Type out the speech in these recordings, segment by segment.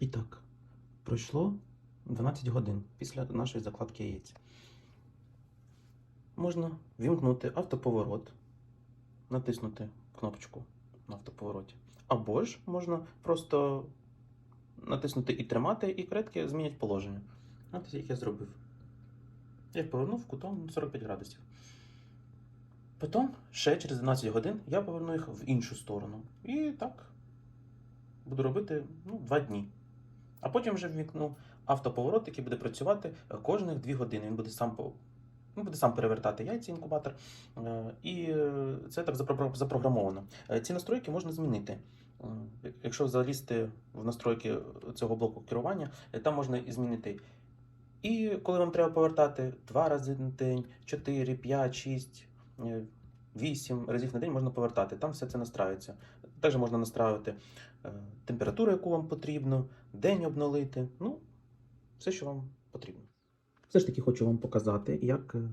І так, пройшло 12 годин після нашої закладки яєць. Можна вімкнути автоповорот, натиснути кнопочку на автоповороті. Або ж можна просто натиснути і тримати, і кредки змінять положення. От як я зробив. Я повернув кутом 45 градусів. Потім, ще через 12 годин, я поверну їх в іншу сторону. І так буду робити ну, 2 дні. А потім вже вмікну автоповорот, який буде працювати кожних 2 години. Він буде сам він буде сам перевертати яйця інкубатор. Е, І це так запро- запрограмовано. Е, Ці настройки можна змінити. Е, Якщо залізти в настройки цього блоку керування, там можна і змінити. І коли вам треба повертати 2 рази на день, 4, 5, 6, 8 разів на день можна повертати. Там все це настраюється. Також можна настраювати температуру, яку вам потрібно, день обнулити. Ну, все, що вам потрібно. Все ж таки хочу вам показати, як е,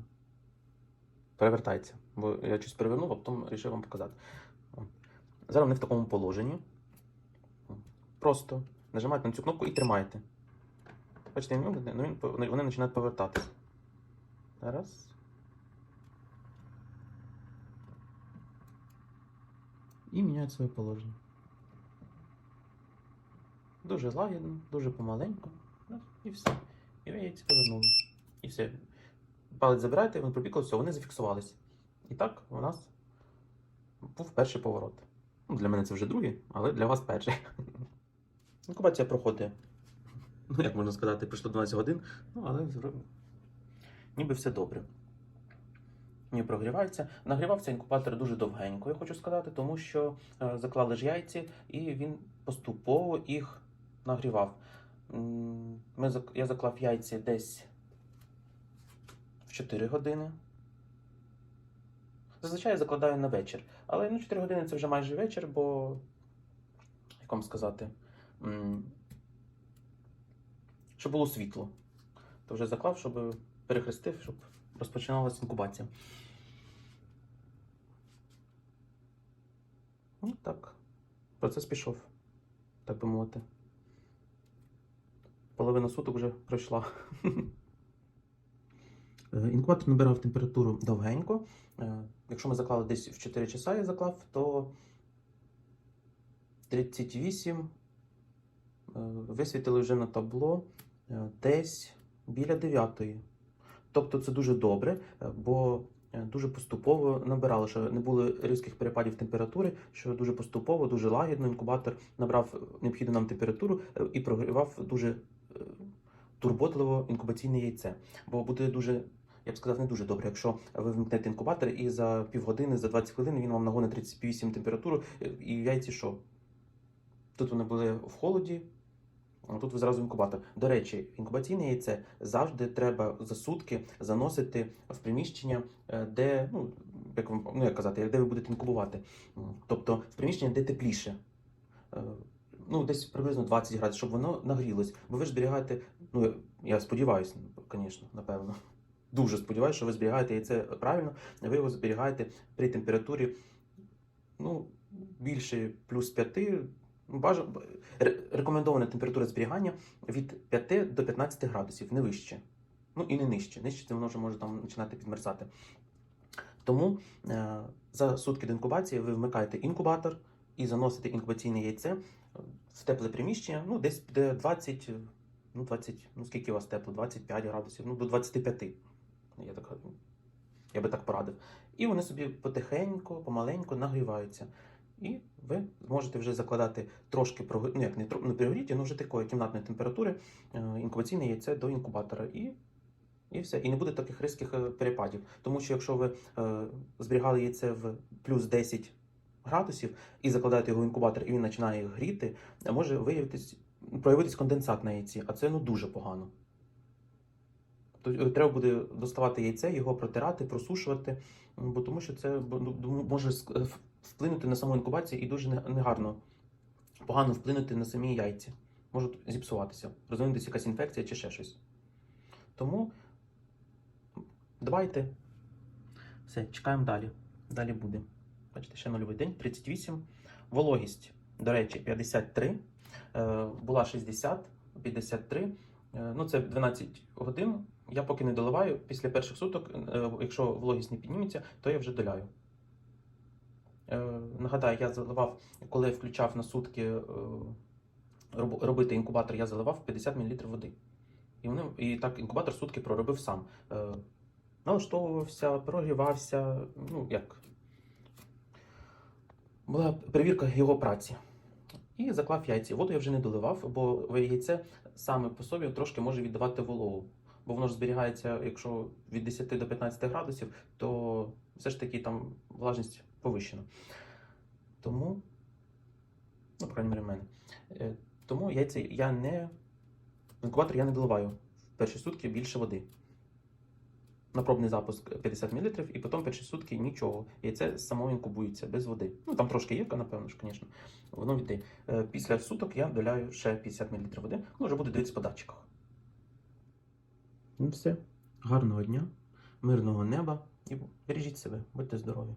перевертається. Бо я щось перевернув, а потім вирішив вам показати. Зараз вони в такому положенні. Просто нажимаєте на цю кнопку і тримаєте. Бачите, він ну, вони вони починають повертатися. Раз. І міняють своє положення. Дуже лагідно, дуже помаленьку. Раз, І все. І ви яйця повернули. І все. Палець забираєте, він пробігло, все, вони зафіксувались. І так у нас був перший поворот. Ну, для мене це вже другий, але для вас перший. Інкубація проходить. Ну, як можна сказати, пройшло 12 годин, ну, але ніби все добре. Ні, прогрівається. Нагрівався інкубатор дуже довгенько, я хочу сказати, тому що е, заклали ж яйці, і він поступово їх нагрівав. Ми, я заклав яйці десь в 4 години. Зазвичай я закладаю на вечір. Але ну, 4 години це вже майже вечір, бо, як вам сказати, щоб було світло. То вже заклав, щоб перехрестив, щоб розпочиналася інкубація. Ну так, процес пішов, так би мовити. Половина суток вже пройшла. Е, Інкубатор набирав температуру довгенько. Е, Якщо ми заклали десь в 4 часа, я заклав, то 38 е, висвітили вже на табло десь біля 9. Тобто це дуже добре, бо дуже поступово набирали, що не було різких перепадів температури, що дуже поступово, дуже лагідно інкубатор набрав необхідну нам температуру і прогрівав дуже турботливо інкубаційне яйце. Бо буде дуже, я б сказав, не дуже добре, якщо ви вмкнете інкубатор і за півгодини, за 20 хвилин він вам нагонить 38 температуру, е, і яйці що? Тут вони були в холоді, а тут ви зразу інкубатор. До речі, інкубаційне яйце завжди треба за сутки заносити в приміщення, е, де, ну, як вам ну, як казати, де ви будете інкубувати. Тобто в приміщення, де тепліше. Ну, десь приблизно 20 градусів, щоб воно нагрілось. Бо ви ж зберігаєте, ну я сподіваюся, звісно, напевно. Дуже сподіваюся, що ви зберігаєте яйце правильно, ви його зберігаєте при температурі ну, більше плюс 5, ну, бажано, рекомендована температура зберігання від 5 до 15 градусів, не вище. Ну і не нижче. Нижче це воно вже може там починати підмерзати. Тому е, за сутки до інкубації ви вмикаєте інкубатор і заносите інкубаційне яйце в тепле приміщення, ну десь де 20, е, ну 20, ну скільки у вас тепло, 25 градусів, ну до 25. Я так я би так порадив. І вони собі потихеньку, помаленьку нагріваються. І ви зможете вже закладати трошки ну як не, не пригоріті, ну вже такої кімнатної температури е, інкубаційне яйце до інкубатора. І, і все. І не буде таких різких е, перепадів. Тому що якщо ви е, зберігали яйце в плюс 10 градусів і закладаєте його в інкубатор, і він починає гріти, може виявитись, проявитись конденсат на яйці, а це ну дуже погано. То е, треба буде доставати яйце, його протирати, просушувати, бо тому що це ну, може е, вплинути на саму інкубацію і дуже негарно, погано вплинути на самі яйця. Можуть зіпсуватися, розвинутися якась інфекція чи ще щось. Тому дбайте. Все, чекаємо далі. Далі буде. Бачите, ще нульовий день, 38. Вологість до речі, 53, е, була 60, 53. Е, Ну, це 12 годин. Я поки не доливаю. Після перших суток, е, якщо вологість не підніметься, то я вже доляю. Нагадаю, я заливав, коли я включав на сутки робити інкубатор, я заливав 50 мл води. І, вони, і так інкубатор сутки проробив сам. Налаштовувався, прогрівався. Ну, як. Була перевірка його праці. І заклав яйця. Воду я вже не доливав, бо яйце саме по собі трошки може віддавати вологу. Бо воно ж зберігається, якщо від 10 до 15 градусів, то все ж таки там влажність повищена. Тому, ну, крайній мірі, в мене. Е, Тому яйця я не. Інкубатор я не доливаю в перші сутки більше води. На пробний запуск 50 мл, і потім перші сутки нічого. Яйце само інкубується без води. Ну там трошки є, напевно ж, звісно. Воно йде. Після суток я доляю ще 50 мл води. Ну, вже буде дивитися по датчиках. Ну все. Гарного дня, мирного неба і бережіть себе, будьте здорові.